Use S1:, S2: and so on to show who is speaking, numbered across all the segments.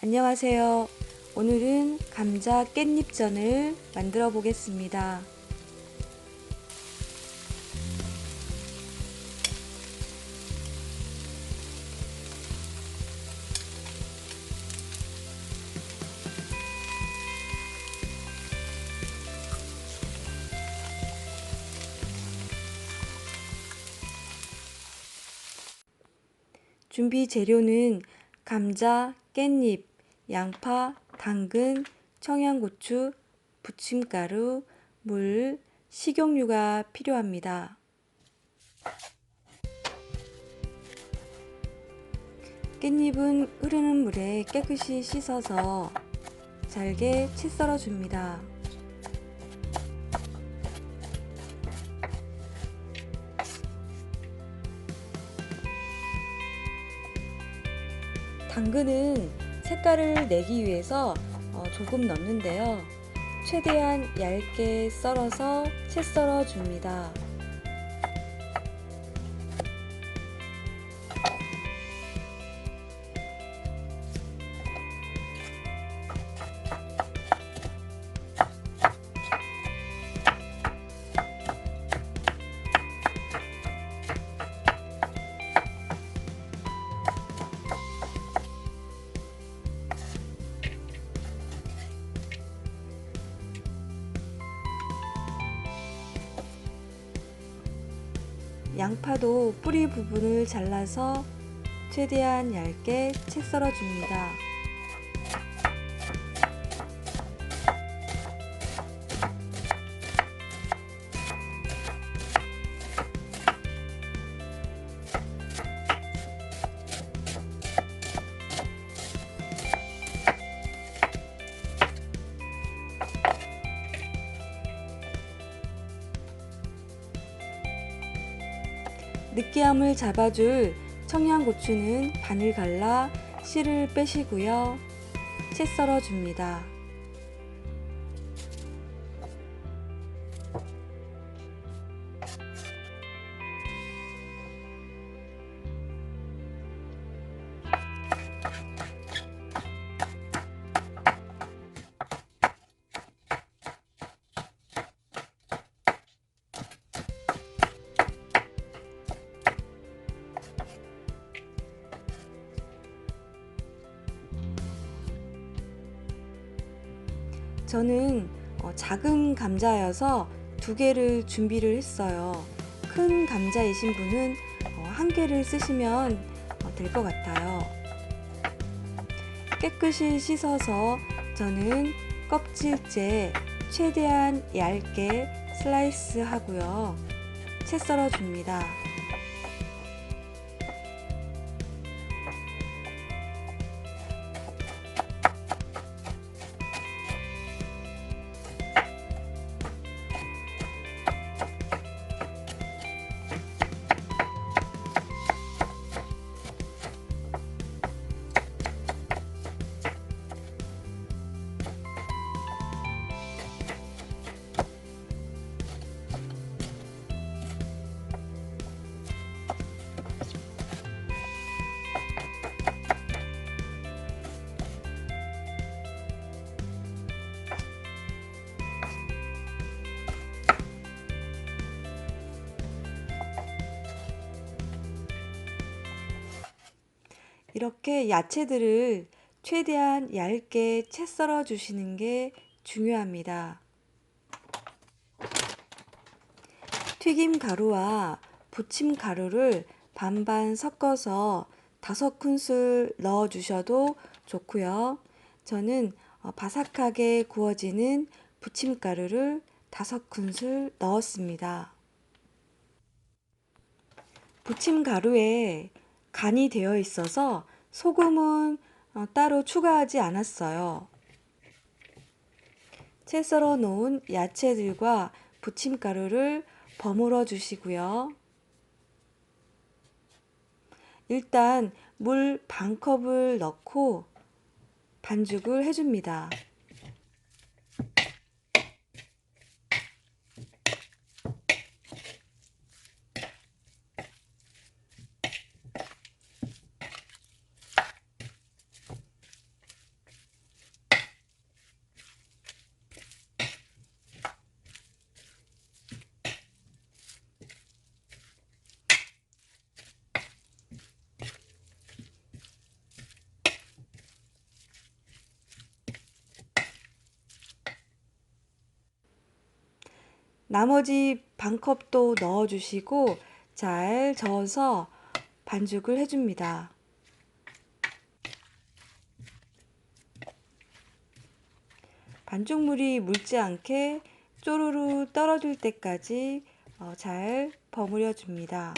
S1: 안녕하세요. 오늘은 감자 깻잎전을 만들어 보겠습니다. 준비 재료는 감자, 깻잎, 양파, 당근, 청양고추, 부침가루, 물, 식용유가 필요합니다. 깻잎은 흐르는 물에 깨끗이 씻어서 잘게 채 썰어 줍니다. 당근은 색깔을 내기 위해서 어, 조금 넣는데요. 최대한 얇게 썰어서 채 썰어 줍니다. 양파도 뿌리 부분을 잘라서 최대한 얇게 채 썰어 줍니다. 느끼함을 잡아줄 청양고추는 반을 갈라 씨를 빼시고요. 채 썰어 줍니다. 저는 어, 작은 감자여서 두 개를 준비를 했어요. 큰 감자이신 분은 어, 한 개를 쓰시면 어, 될것 같아요. 깨끗이 씻어서 저는 껍질째 최대한 얇게 슬라이스 하고요. 채 썰어 줍니다. 이렇게 야채들을 최대한 얇게 채 썰어 주시는 게 중요합니다. 튀김 가루와 부침 가루를 반반 섞어서 다섯 큰술 넣어 주셔도 좋고요. 저는 어, 바삭하게 구워지는 부침 가루를 다섯 큰술 넣었습니다. 부침 가루에 간이 되어 있어서 소금은 어, 따로 추가하지 않았어요. 채 썰어 놓은 야채들과 부침가루를 버무려 주시고요. 일단 물 반컵을 넣고 반죽을 해줍니다. 나머지 반 컵도 넣어주시고 잘 저어서 반죽을 해줍니다. 반죽물이 묽지 않게 쪼르르 떨어질 때까지 어, 잘 버무려 줍니다.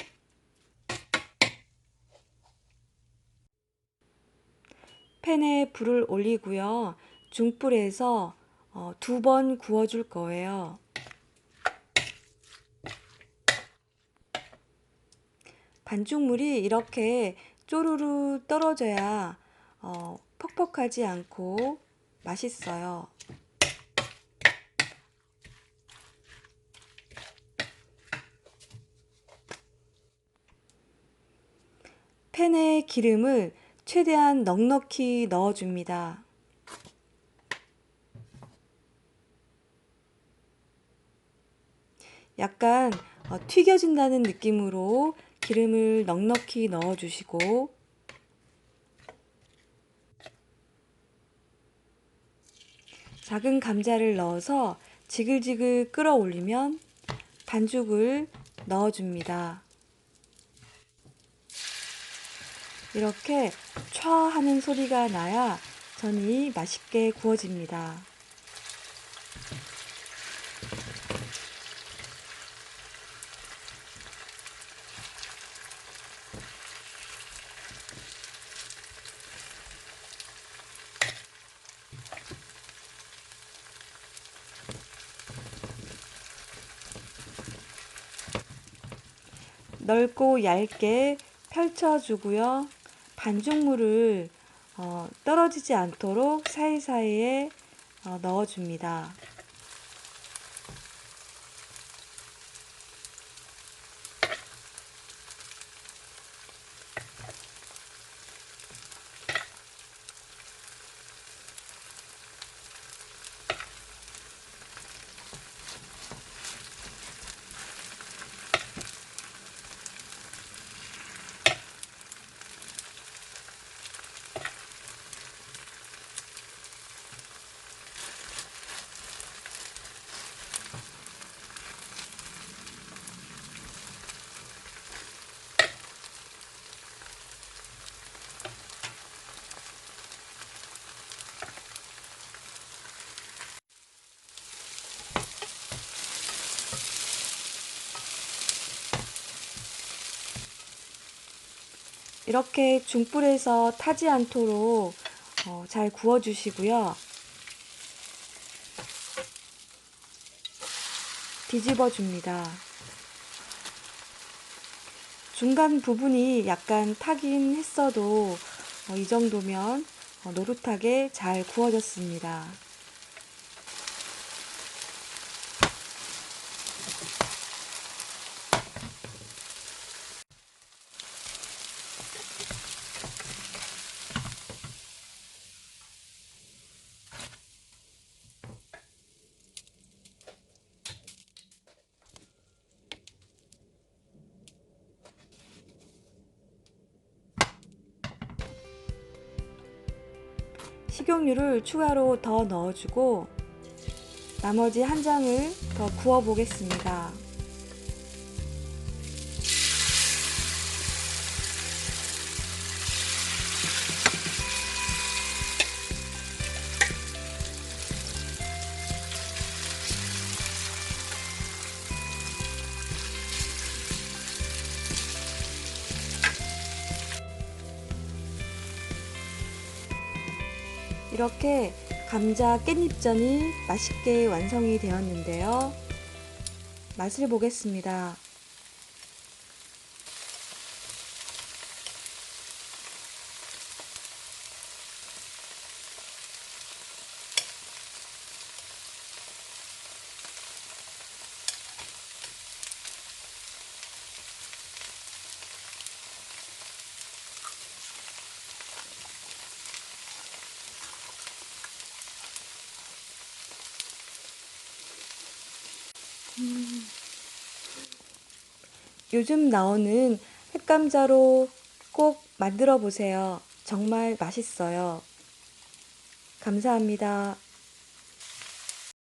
S1: 팬에 불을 올리고요. 중불에서 어, 두번 구워줄 거예요. 반죽물이 이렇게 쪼르르 떨어져야 어, 퍽퍽하지 않고 맛있어요. 팬에 기름을 최대한 넉넉히 넣어줍니다. 약간 어, 튀겨진다는 느낌으로 기름을 넉넉히 넣어주시고 작은 감자를 넣어서 지글지글 끓어올리면 반죽을 넣어줍니다. 이렇게 촤 하는 소리가 나야 전이 맛있게 구워집니다. 넓고 얇게 펼쳐주고요. 반죽물을 어, 떨어지지 않도록 사이사이에 어, 넣어줍니다. 이렇게 중불에서 타지 않도록 어, 잘 구워주시고요. 뒤집어 줍니다. 중간 부분이 약간 타긴 했어도 어, 이 정도면 어, 노릇하게 잘 구워졌습니다. 식용유를 추가로 더 넣어주고 나머지 한 장을 더 구워 보겠습니다. 이렇게 감자 깻잎전이 맛있게 완성이 되었는데요. 맛을 보겠습니다. 요즘 나오는 햇감자로 꼭 만들어 보세요. 정말 맛있어요. 감사합니다.